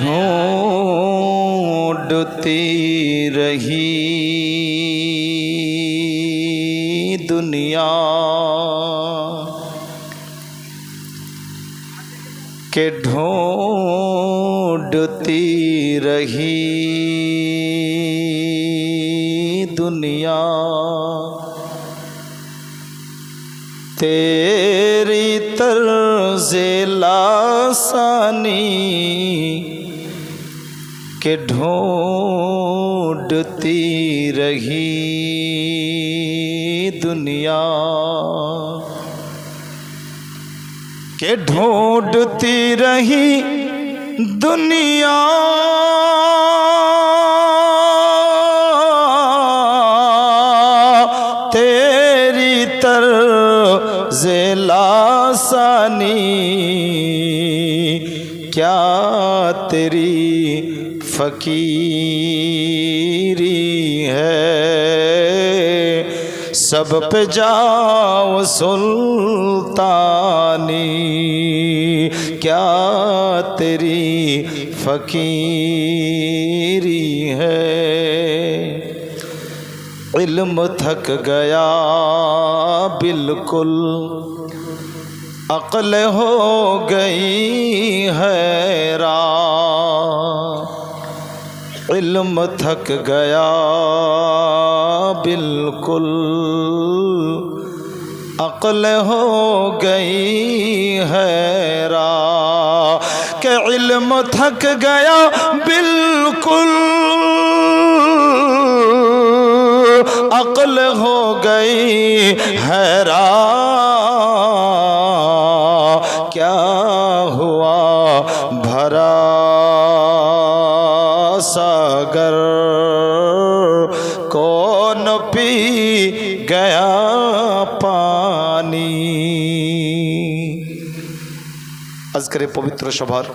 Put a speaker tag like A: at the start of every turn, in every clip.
A: ڈھونڈتی رہی دنیا۔ کہ ڈھونڈتی رہی کے ڈھونڈتی رہی دنیا کہ ڈھونڈتی رہی دنیا تیری تر ضلع ثانی کیا تیری فقیری ہے۔ سب پہ جاؤ سلطانی، کیا تیری فقیری ہے؟ علم تھک گیا بالکل، عقل ہو گئی ہے علم تھک گیا۔ بالکل عقل ہو گئی ہے را۔ کہ علم تھک گیا، بالکل عقل ہو گئی حیرا کیا ہوا بھرا؟ আজকের পবিত্র সভার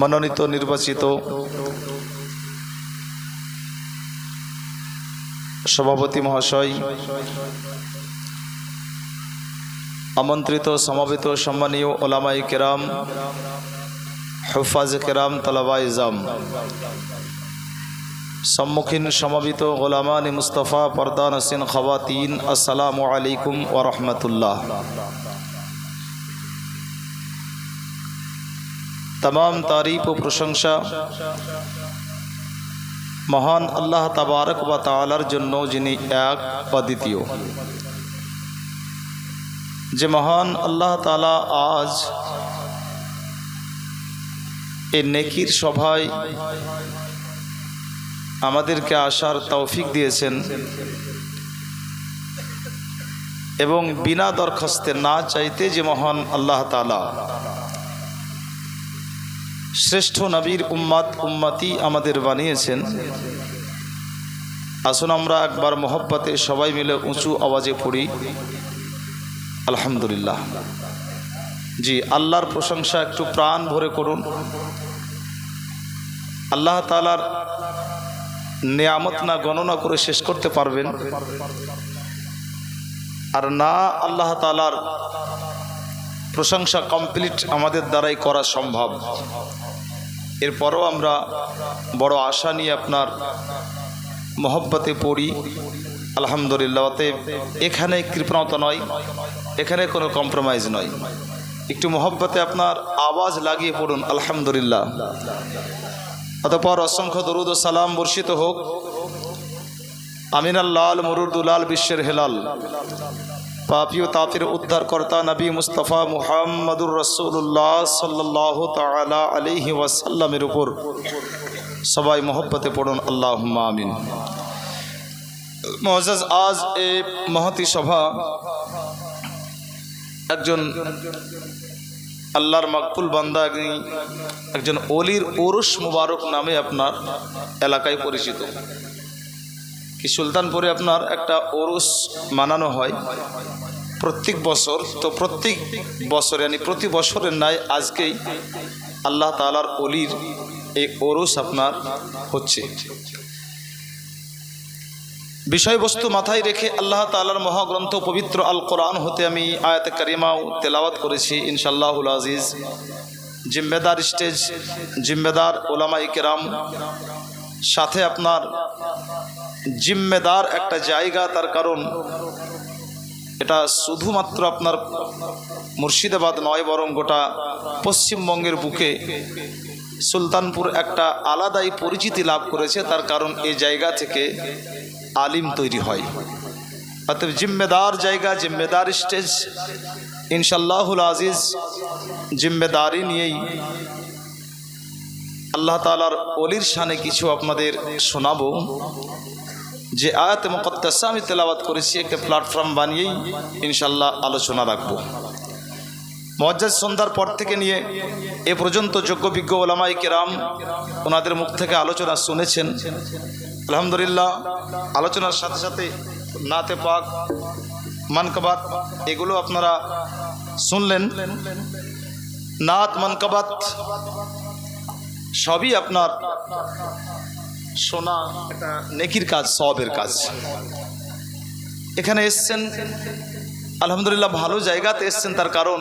A: মনোনীত নির্বাচিত সভাপতি মহাশয়, আমন্ত্রিত, সমাবেত, সম্মানীয় ওলামাই কেরাম, হুফাজ কেরাম তলাবা ইজাম সম্মুখীন সমাবিত গোলামানি মুস্তফা পর্দান হাসিন খওয়াতিন, আসসালামু আলাইকুম ওরহমতুল্লাহ তমাম তারিফ ও প্রশংসা মহান আল্লাহ তাবারক বা তালার জন্য যিনি এক বা দ্বিতীয়। যে মহান আল্লাহ তালা আজ এ নেকির সভায় আমাদেরকে আসার তৌফিক দিয়েছেন এবং বিনা দরখাস্তে না চাইতে যে মহান আল্লাহ তালা শ্রেষ্ঠ নবীর উম্মাত উম্মাতি আমাদের বানিয়েছেন। আসুন আমরা একবার মোহব্বতে সবাই মিলে উঁচু আওয়াজে পড়ি। আলহামদুলিল্লাহ। জি, আল্লাহর প্রশংসা একটু প্রাণ ভরে করুন। আল্লাহ তালার নেয়ামত না গণনা করে শেষ করতে পারবেন। আর না আল্লাহ তালার প্রশংসা কমপ্লিট আমাদের দ্বারাই করা সম্ভব। এরপরও আমরা বড় আশা নিয়ে আপনার মহব্বতে পড়ি। আলহামদুলিল্লাহ, অতএব এখানে কৃপণতা নয়, এখানে কোনো কম্প্রোমাইজ নয়। একটু মহব্বতে আপনার আওয়াজ লাগিয়ে পড়ুন, আলহামদুলিল্লাহ। অতপর অসংখ্য দরুদ ও সালাম বর্ষিত হোক। আমিনাল লাল মরুদুলাল বিশ্বের হেলাল। পাপি ও তাপির উদ্ধারকর্তা নবী মুস্তফা মুহাম্মদুর রসুল্লাহ সাল্লাহ তালা আলিহি ওয়াসাল্লামের উপর। সবাই মোহব্বতে পড়ুন আল্লাহ আমিন। মজাজ আজ এ মহতি সভা একজন আল্লাহর মাকবুল বান্দা একজন অলির ওরস মুবারক নামে আপনার এলাকায় পরিচিত। কি সুলতানপুরে আপনার একটা ওরস মানানো হয় প্রত্যেক বছর? তো প্রত্যেক বছর yani প্রতি বছরের ন্যায় আজকেই আল্লাহ তালার অলির এই ওরস আপনার হচ্ছে। বিষয়বস্তু মাথায় রেখে আল্লাহ তালার মহাগ্রন্থ পবিত্র আল কোরআন হতে আমি আয়াত কারিমাও তেলাওয়াত করেছি ইনশাল্লাহুল আজিজ। জিম্মেদার স্টেজ, জিম্মেদার ওলামাই কেরাম, সাথে আপনার জিম্মেদার একটা জায়গা তার কারণ। এটা শুধুমাত্র আপনার মুর্শিদাবাদ নয়, বরং গোটা পশ্চিমবঙ্গের বুকে সুলতানপুর একটা আলাদাই পরিচিতি লাভ করেছে। তার কারণ এই জায়গা থেকে আলিম তৈরি হয়। অতএব জিম্মেদার জায়গা, জিম্মেদার স্টেজ ইনশাল্লাহুল আজিজ, জিম্মেদারি নিয়েই আল্লাহ তালার অলির শানে কিছু আপনাদের শোনাবো। যে আয়াত মুকদ্দাসা আমি তেলাওয়াত করেছি, একটা প্ল্যাটফর্ম বানিয়েই ইনশাল্লাহ আলোচনা রাখব। মজ্জাজ সন্ধ্যার পর থেকে নিয়ে এ পর্যন্ত যোগ্য বিজ্ঞ ওলামাই কেরাম ওনাদের মুখ থেকে আলোচনা শুনেছেন। আলহামদুলিল্লাহ, আলোচনার সাথে সাথে নাতে পাক, মানকাবাত, এগুলো আপনারা শুনলেন। নাত, মানকাবাত সবই আপনার একটা নেকির কাজ সবের কাজ। এখানে এসছেন, আলহামদুলিল্লাহ ভালো জায়গাতে এসছেন তার কারণ,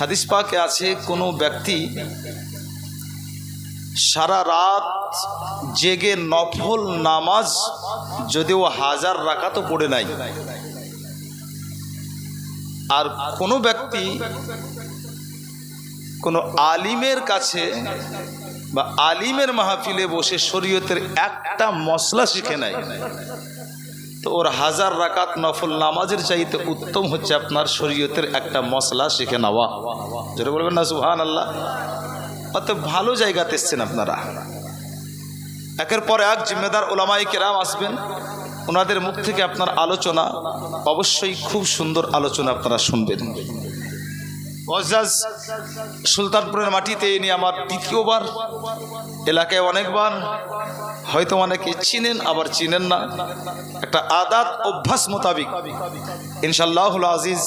A: হাদিস পাকে আছে কোনো ব্যক্তি সারা রাত জেগে নফল নামাজ যদিও হাজার রাখা তো পড়ে নাই। আর কোনো ব্যক্তি কোনো আলিমের কাছে বা আলিমের মাহফিলে বসে শরীয়তের একটা মশলা শিখে নাই। তো ওর হাজার রাকাত নফল নামাজের চাইতে উত্তম হচ্ছে আপনার শরীয়তের একটা মশলা শিখে নেওয়া। যেটা বলবেন না সুহান আল্লাহ অত ভালো জায়গাতে এসছেন আপনারা। একের পর এক জিম্মেদার ওলামাই কেরাম আসবেন। ওনাদের মুখ থেকে আপনার আলোচনা, অবশ্যই খুব সুন্দর আলোচনা আপনারা শুনবেন। মজাজ সুলতানপুরের মাটিতে এনে আমার দ্বিতীয়বার, এলাকায় অনেকবার, হয়তো অনেকে চিনেন, আবার চিনেন না। একটা আদাত অভ্যাস মোতাবিক ইনশাল্লাহুল আজিজ,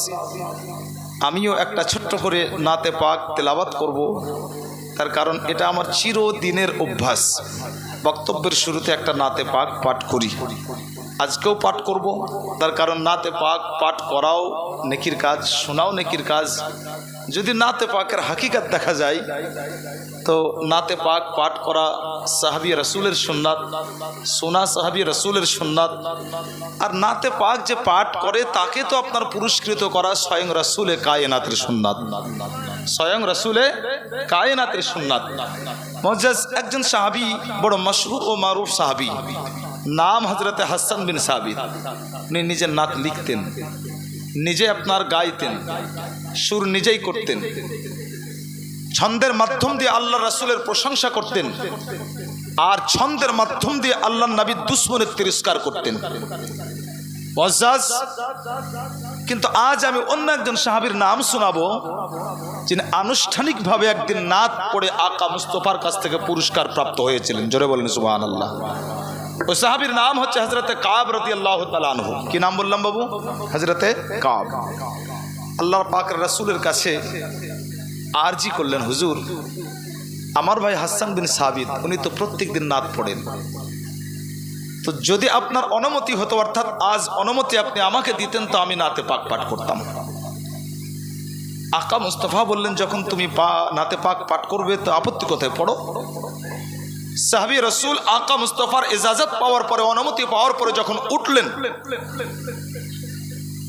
A: আমিও একটা ছোট্ট করে নাতে পাক তেলাবাত করব। তার কারণ এটা আমার চিরদিনের অভ্যাস। বক্তব্যের শুরুতে একটা নাতে পাক পাঠ করি। আজকেও পাঠ করব। তার কারণ নাতে পাক পাঠ করাও নেকির কাজ, শোনাও নেকির কাজ। যদি নাতে পাকের হাকিকাত দেখা যায়, তো নাতে পাক পাঠ করা সাহাবি রসুলের সুন্নাত সোনা সাহাবি রসুলের সুন্নাত। আর নাতে পাক যে পাঠ করে, তাকে তো আপনার পুরস্কৃত করা স্বয়ং রসুলে কায়নাতের সুন্নাত। স্বয়ং রসুলে কায়নাতের সুন্নাত। মজাজ একজন সাহাবি, বড় মশহুর ও মারুফ সাহাবি। নাম হজরতে হাসান বিন সাবিত। উনি নিজের নাত লিখতেন, নিজে আপনার গাইতেন, সুর নিজেই করতেন, ছন্দের মাধ্যম দিয়ে আল্লাহ রাসুলের প্রশংসা করতেন, আর ছন্দের মাধ্যম দিয়ে আল্লাহ নবীর দুশ্মনের তিরস্কার করতেন। কিন্তু আজ আমি অন্য একজন সাহাবির নাম শোনাবো, যিনি আনুষ্ঠানিকভাবে একদিন নাত পড়ে আকা মুস্তফার কাছ থেকে পুরস্কার প্রাপ্ত হয়েছিলেন। জোরে বলেন সুবাহ আল্লাহ ওই সাহাবির নাম হচ্ছে হজরতে কাব রতি আল্লাহ তালানহ কি নাম বললাম বাবু? হজরতে কাব। আল্লাহ পাক রসুলের কাছে আরজি করলেন, হুজুর, আমার ভাই হাসান বিন সাবিদ উনি তো প্রত্যেক দিন নাত পড়েন। তো যদি আপনার অনুমতি হতো, অর্থাৎ আজ অনুমতি আপনি আমাকে দিতেন, তো আমি নাতে পাক পাঠ করতাম। আকা মুস্তফা বললেন, যখন তুমি পা, নাতে পাক পাঠ করবে, তো আপত্তি কোথায়? পড়ো। সাহাবি রসুল আকা মুস্তফার ইজাজত পাওয়ার পরে, অনুমতি পাওয়ার পরে যখন উঠলেন,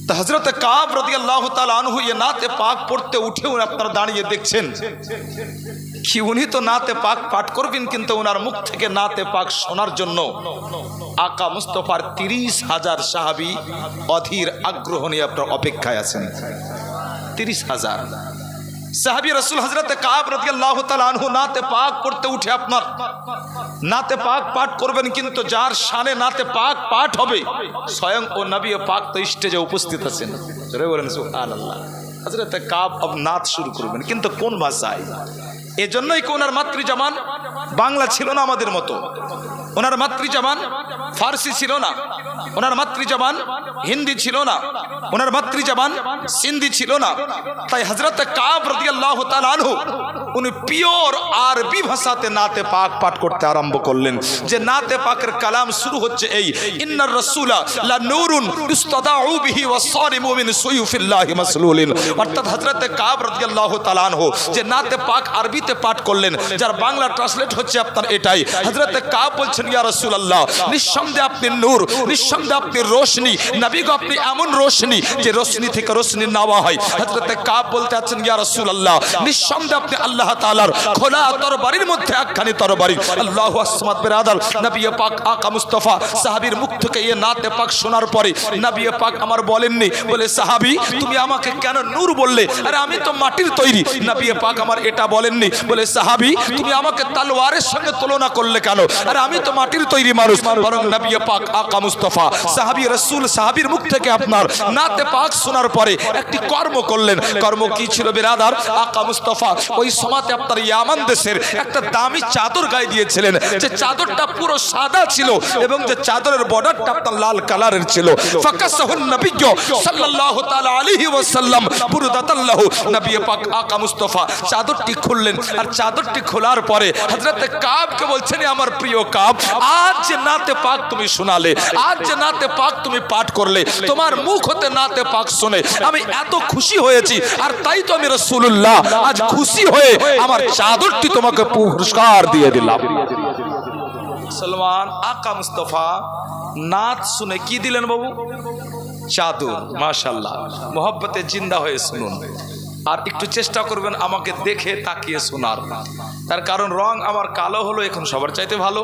A: তা হজরত কাব রদি আল্লাহ আনহু ইয়ে নাতে পাক পড়তে উঠে উনি আপনারা দাঁড়িয়ে দেখছেন। কি উনি তো নাতে পাক পাঠ করবেন, কিন্তু ওনার মুখ থেকে নাতে পাক শোনার জন্য আকা মুস্তফার তিরিশ হাজার সাহাবি অধীর আগ্রহ নিয়ে আপনার অপেক্ষায় আছেন। তিরিশ হাজার। সাহাবি রসুল হজরত কাব রদি আল্লাহ আনহু নাতে পাক পড়তে উঠে আপনার। নাতে পাক পাঠ করবেন কিন্তু যার শানে নাতে পাক পাঠ হবে, স্বয়ং ও নবী পাক তো স্টেজে উপস্থিত আছেন। জোরে বলেন, সুবহানাল্লাহ। হযরত কাব আব নাত শুরু করবেন, কিন্তু কোন ভাষায়? এজন্যই কোনার ওনার মাতৃজামান বাংলা ছিল না আমাদের মতো। ওনার মাতৃজামান ফার্সি ছিল না। ওনার মাতৃজামান হিন্দি ছিল না। ওনার মাতৃজামান সিন্ধি ছিল না। তাই হজরত কাব রাদিয়াল্লাহু তাআলা আনহু, উনি পিওর আরবি ভাষাতে নাতে পাক পাঠ করতে আরম্ভ করলেন। যে নাতে পাকের কালাম শুরু হচ্ছে এই, ইন্নার রাসূলা লা নূরুন ইস্তাদাউ বিহি ওয়াসারিমু মিন সুয়ুফিল্লাহি মাসলুলিন। অর্থাৎ হজরতে কাব রাদিয়াল্লাহু তাআলা আনহু যে নাতে পাক আরবিতে পাঠ করলেন যার বাংলা ট্রান্সলেট হচ্ছে আপনার এটাই। হজরতে কাব বলছেন, ইয়া রাসূলুল্লাহ, নিঃসন্দেহে আপনি নূর, নিঃসন্দেহে আপনি রোশনি। নবী গো, আপনি এমন রোশনি যে রোশনি থেকে রোশনি নেওয়া হয়। হজরতে কাব বলতে আছেন, ইয়া রাসূলুল্লাহ, নিঃসন্দেহে আপনি আল্লাহ তাআলার খোলা তরবারির মধ্যে একখানি তরবারি। আল্লাহু আসমাত বিরাদার, নবী পাক আকা মুস্তাফা সাহাবীর মুখ থেকে এই নাতে পাক শোনার পরে নবী পাক আমার বলেননি, বলে, সাহাবী, তুমি আমাকে কেন নূর বললে? আরে, আমি তো মাটির তৈরি। নবী পাক আমার এটা বলেননি, বলে, সাহাবী তুমি আমাকে তলোয়ারের সঙ্গে তুলনা করলে কেন? আরে আমি তো মাটির তৈরি মানুষ, বরং নবী পাক আকা মুস্তাফা, সাহাবী রাসূল, সাহাবীর মুখ থেকে আপনার নাতে পাক শোনার পরে একটি কর্ম করলেন। কর্ম কি ছিল বিরাদার? আকা মুস্তাফা ওই সমাতে আপনার ইয়ামান দেশের একটা দামি চাদর গায়ে দিয়েছিলেন। যে চাদরটা পুরো সাদা ছিল এবং যে চাদরের বর্ডারটা আপনার লাল কালারের ছিল। ফাকাসাহুন নবিয়্য সাল্লাল্লাহু তাআলা আলাইহি ওয়াসাল্লাম বুরদাতাল্লাহু নবী পাক আকা মুস্তাফা চাদরটি খুললেন। আর চাদরটি খোলার পরে হযরতে কাবকে বলছেন আমার প্রিয় কাব, আজ যে নাতে পাক তুমি শোনালে, আজ যে নাতে পাক তুমি পাঠ করলে, তোমার মুখ হতে নাতে পাক শুনে। আমি এত খুশি হয়েছি, আর তাই তো আমি রাসূলুল্লাহ আজ খুশি হয়ে আমার চাদরটি তোমাকে পুরস্কার দিয়ে দিলাম। সলমান আকা মুস্তফা নাচ শুনে কি দিলেন বাবু? চাদর মাশাল্লাহ মোহব্বতে জিন্দা হয়ে শুনুন। আর একটু চেষ্টা করবেন আমাকে দেখে তাকিয়ে শোনার। তার কারণ রং আমার কালো হলো, এখন সবার চাইতে ভালো।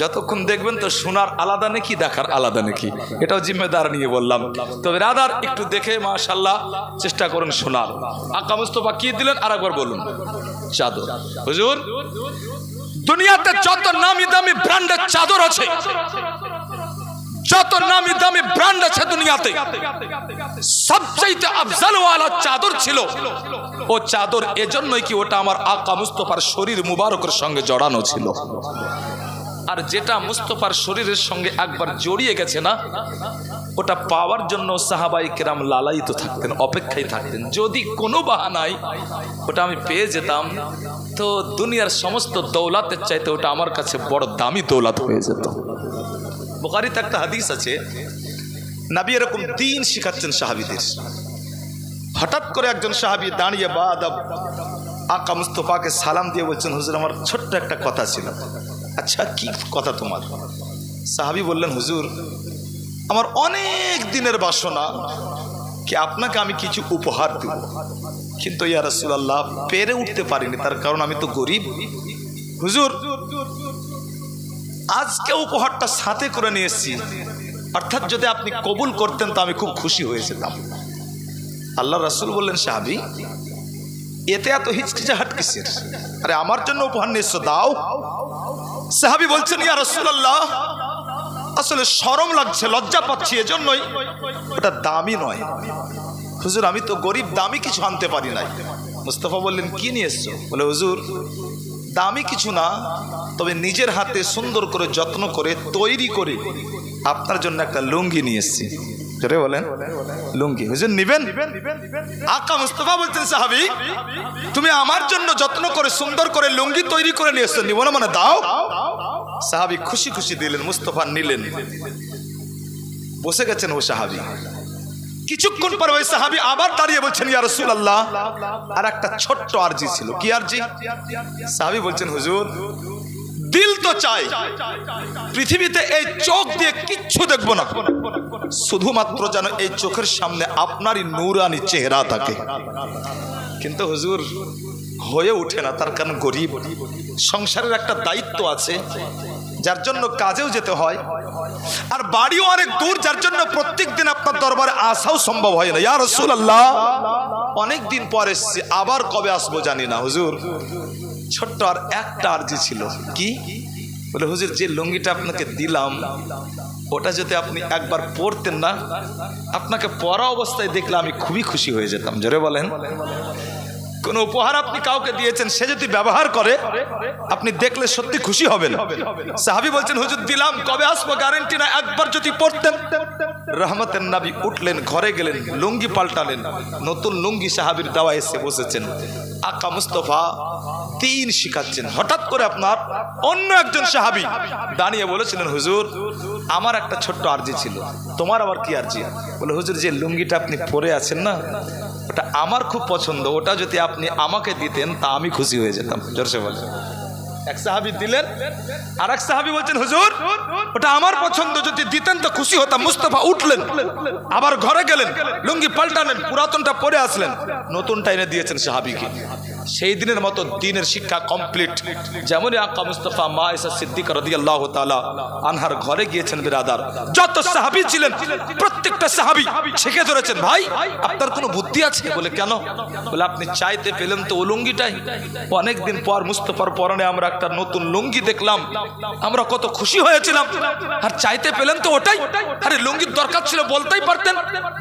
A: যতক্ষণ দেখবেন তো শোনার আলাদা নাকি, দেখার আলাদা নাকি। এটাও জিম্মেদার নিয়ে বললাম। তবে রাদার একটু দেখে মাশাল্লাহ চেষ্টা করুন শোনার। আকা মুস্তফা কি দিলেন? আর একবার বলুন। চাদর। হুজুর, দুনিয়াতে যত নামি দামি ব্র্যান্ডের চাদর আছে যত নামি দামি ব্র্যান্ড আছে দুনিয়াতে, সবচাইতে আফজাল ওয়ালা চাদর ছিল। ও চাদর এজন্যই কি ওটা আমার আকা মুস্তফার শরীর মুবারকের সঙ্গে জড়ানো ছিল? আর যেটা মুস্তফার শরীরের সঙ্গে একবার জড়িয়ে গেছে না, ওটা পাওয়ার জন্য সাহাবাই কেরাম লালায়িত থাকতেন, অপেক্ষায় থাকতেন। যদি কোনো বাহানায় ওটা আমি পেয়ে যেতাম, তো দুনিয়ার সমস্ত দৌলাতের চাইতে ওটা আমার কাছে বড় দামি দৌলাত হয়ে যেত। বোকারিতে একটা হাদিস আছে, নাবি এরকম দিন শিখাচ্ছেন সাহাবিদের। হঠাৎ করে একজন সাহাবি দাঁড়িয়ে বা আকা মুস্তফাকে সালাম দিয়ে বলছেন, হুজুর, আমার ছোট্ট একটা কথা ছিল। আচ্ছা কি কথা তোমার? সাহাবি বললেন, হুজুর, আমার অনেক দিনের বাসনা কি আপনাকে আমি কিছু উপহার দেব? কিন্তু ইয়া রাসূলুল্লাহ, পেরে উঠতে পারিনি, তার কারণ আমি তো গরিব। হুজুর আজকে উপহারটা সাথে করে নিয়ে এসেছি অর্থাৎ যদি আপনি কবুল করতেন, তো আমি খুব খুশি হয়ে আল্লাহ রাসুল বললেন, সাহাবি, এতে এত হিচকিচাহাট কিসের? আরে, আমার জন্য উপহার নিয়ে এসছো দাও। সাহাবি বলছেন, ইয়া রাসূলুল্লাহ, আসলে সরম লাগছে, লজ্জা পাচ্ছি, এজন্যই। ওটা দামি নয়। হুজুর, আমি তো গরিব, দামি কিছু আনতে পারি নাই। মুস্তফা বললেন, কি নিয়ে এসছো বলে, হুজুর দামি কিছু না, তবে নিজের হাতে সুন্দর করে যত্ন করে, তৈরি করে আপনার জন্য একটা লুঙ্গি নিয়ে এসেছি। বলেন, লুঙ্গি। নিবেন? আকা মুস্তফা বলছেন, সাহাবি, তুমি আমার জন্য যত্ন করে, সুন্দর করে লুঙ্গি তৈরি করে নিয়ে এসছো। নিব না মানে দাও। সাহাবি খুশি খুশি দিলেন, মুস্তফা নিলেন। বসে গেছেন ও সাহাবি। কিছুক্ষণ পর ওই সাহাবি আবার দাঁড়িয়ে বলছেন, ইয়া রাসূলুল্লাহ। আর একটা ছোট্ট আরজি ছিল। কি আরজি? সাহাবি বলছেন, হুজুর, দিল তো চাই, পৃথিবীতে এই চোখ দিয়ে কিচ্ছু দেখব না। শুধুমাত্র যেন এই চোখের সামনে আপনারই নূরানি চেহারা থাকে। কিন্তু হুজুর, হয়ে ওঠে না, তার কারণ গরিব। সংসারের একটা দায়িত্ব আছে। যার জন্য কাজেও যেতে হয়। আর বাড়িও অনেক দূর, যার জন্য প্রত্যেক দিন আপনার দরবারে আসাও সম্ভব হয় না। ইয়া রাসূলুল্লাহ, অনেক দিন পর এসছি, আবার কবে আসব জানি না, হুজুর। ছোট্ট আর একটা আরজি ছিল। কি? বলে, হুজুর, যে লুঙ্গিটা আপনাকে দিলাম, ওটা যদি আপনি একবার পরতেন না, আপনাকে পরা অবস্থায় দেখলে আমি খুবই খুশি হয়ে যেতাম। জোরে বলেন। কোন উপহার আপনি কাউকে দিয়েছেন, সে যদি ব্যবহার করে, আপনি দেখলে সত্যি খুশি হবেন। সাহাবি বলছেন, হুজুর, দিলাম, কবে আসব? গ্যারেন্টি না একবার যদি পড়তেন। রহমতের নাবি উঠলেন, ঘরে গেলেন, লুঙ্গি পাল্টালেন, নতুন লুঙ্গি সাহাবির দাওয়া এসে বসেছেন। আকা মুস্তফা তিন শিখাচ্ছেন। হঠাৎ করে আপনার অন্য একজন সাহাবি দাঁড়িয়ে বলেছিলেন, হুজুর, আমার একটা ছোট্ট আর্জি ছিল। তোমার আবার কি আর্জি? বলে, হুজুর, যে লুঙ্গিটা আপনি পরে আছেন না ওটা আমার খুব পছন্দ, ওটা যদি আপনি আমাকে দিতেন, তা আমি খুশি হয়ে যেতাম। জোরসে বলেন। এক সাহাবি দিলেন আর এক সাহাবি বলছেন, হুজুর, ওটা আমার পছন্দ, যদি দিতেন তো খুশি হতাম। মুস্তফা উঠলেন, আবার ঘরে গেলেন, লুঙ্গি পাল্টালেন, পুরাতনটা পরে আসলেন। নতুনটা এনে দিয়েছেন সাহাবিকে। সেই দিনের মতো দিনের শিক্ষা কমপ্লিট যেমনই আকা মুস্তফা মা ইসা সিদ্দিক তাআলা আনহার ঘরে গিয়েছেন বিরাদার। যত সাহাবী ছিলেন, প্রত্যেকটা সাহাবী ছেকে ধরেছেন, ভাই, আপনার কোনো বুদ্ধি আছে? বলে, কেন? বলে, আপনি চাইতে পেলেন তো লুঙ্গিটাই অনেকদিন পর মুস্তফার পরনে আমরা একটা নতুন লুঙ্গি দেখলাম। আমরা কত খুশি হয়েছিলাম। আর চাইতে পেলেন তো ওটাই। আরে, লুঙ্গির দরকার ছিল বলতেই পারতেন।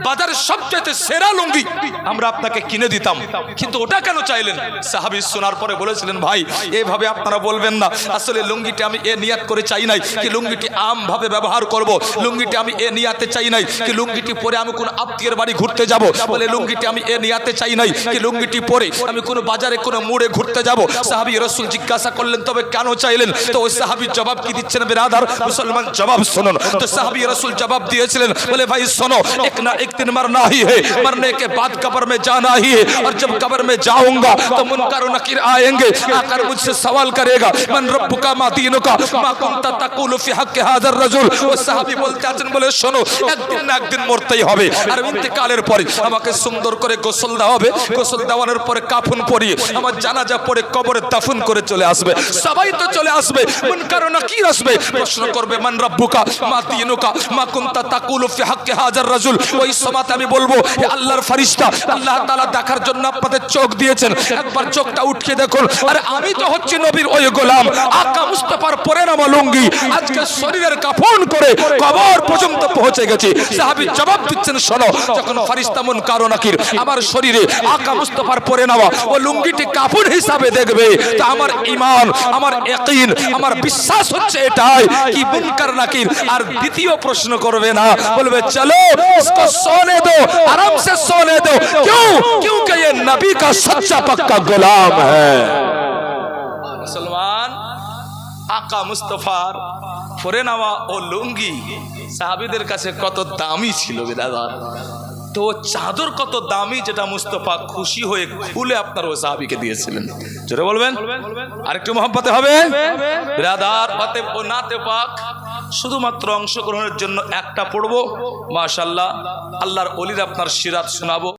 A: বাজারে সবচাইতে সেরা লুঙ্গি আমরা আপনাকে কিনে দিতাম। কিন্তু ওটা কেন চাইলেন? সাহাবি শোনার পরে বলেছিলেন, ভাই, এভাবে আপনারা বলবেন না। আসলে লুঙ্গিটি আমি এ নিয়াত করে চাই নাই কি লুঙ্গিটি আমভাবে ব্যবহার করব? লুঙ্গিটি আমি এ নিয়াতে চাই নাই কি লুঙ্গিটি পরে আমি কোনো আত্মীয়ের বাড়ি ঘুরতে যাব? বলে, লুঙ্গিটি আমি এ নিয়াতে চাই নাই কি লুঙ্গিটি পরে আমি কোনো বাজারে, কোনো মোড়ে ঘুরতে যাব? সাহাবি রসুল জিজ্ঞাসা করলেন, তবে কেন চাইলেন? তো ওই সাহাবি জবাব কি দিচ্ছেন বেরাধার মুসলমান জবাব শুনুন। তো সাহাবি রসুল জবাব দিয়েছিলেন, বলে, ভাই, শোনো, এক না এক দিন মরনা হি হে মরনে কে বাদ কবর মে জানা হি হে, আর জব কবর মে যাউঙ্গা तो मुनकर और नकीर आएंगे आकर मुझसे सवाल करेगा मन रब्बु का मा दीनु का मा कुंता तकुलु फी हक हाजर रजुल ও সাহাবী বলতে আছেন বলে শোনো একদিন না একদিন মরতেই হবে আর ইন্তেকালের পরে আমাকে সুন্দর করে গোসল দেওয়া হবে গোসল দেওয়ানোর পরে কাফন পরিয়ে আমার জানাজা পরে কবরে দাফন করে চলে আসবে সবাই তো চলে আসবে মুনকার ও নাকির আসবে প্রশ্ন করবে মান রব্বুকা মা দীনুকা মা কুনতা তাকুলু ফি হাক্কি হাজার রাজুল ওই সময়তে আমি বলবো হে আল্লাহর ফারিস্তা আল্লাহ তাআলা দেখার জন্য আপনাদের চোখ দিয়েছেন একবার চোখটা উঠিয়ে দেখুন। আর আমি তো হচ্ছে নবীর ওই গোলাম। আকা মুস্তফার পরে নামা লুঙ্গি আজকে শরীরের কাফন করে কবর পর্যন্ত পৌঁছে গেছে। সাহাবি জবাব দিচ্ছেন, শোনো, যখন ফারিস্তামন কারও নাকির, আমার শরীরে আকা মুস্তফার পরে নেওয়া, ও লুঙ্গিটি কাফন হিসাবে দেখবে। তা আমার ইমান আমার একইন আমার বিশ্বাস হচ্ছে এটাই কি বুনকার নাকির? আর দ্বিতীয় প্রশ্ন করবে না। বলবে, চলো সোনে দো আরামসে সোনে দো। কেউ কেউ কে নবী কা সচ্চা পাক্কা গোলাম হ্যাঁ আকা মুস্তফার, পরে নেওয়া ও লুঙ্গি সাহাবিদের কাছে কত দামি ছিল দাদা তো চাদর কত দামি যেটা মুস্তফা খুশি হয়ে খুলে আপনার ও সাহাবিকে দিয়েছিলেন। জোরে বলবেন? আরেকটু মহাব্বতে হবে? রাধার অতে ও নাতে পাক, শুধুমাত্র অংশগ্রহণের জন্য একটা পড়ব। মাশাল্লাহ আল্লাহর অলির আপনার সিরাত শোনাবো।